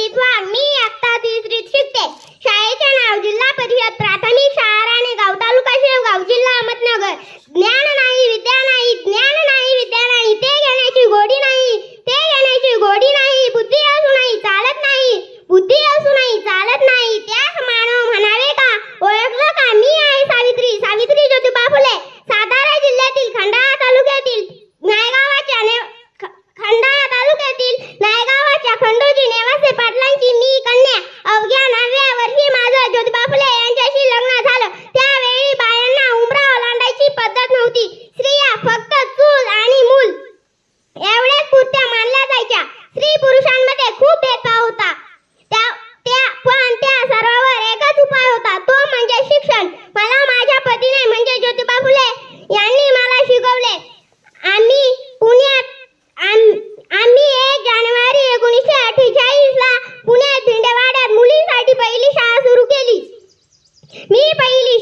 विद्वान मी आता तिसरीत शिकते. शाळेचे नाव जिल्हा परिषद प्राथमिक शाळा राणेगाव तालुका शेवगाव जिल्हा अहमदनगर. ज्ञान नाही विद्या नाही ज्ञान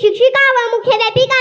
શિક્ષિકા વા મુખ્યાધ્યાપિકા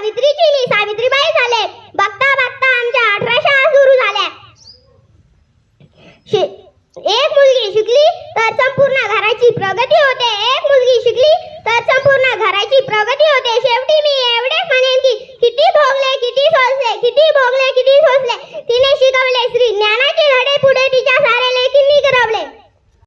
सावित्रीची नाही सावित्रीबाई झाले. बघता बघता आमच्या अठराशे सुरू झाल्या. एक मुलगी शिकली तर संपूर्ण घराची प्रगती होते. एक मुलगी शिकली तर संपूर्ण घराची प्रगती होते. शेवटी मी एवढे म्हणेन की किती भोगले किती सोसले किती भोगले किती सोसले. तिने शिकवले श्री ज्ञानाचे धडे पुढे तिच्या सारे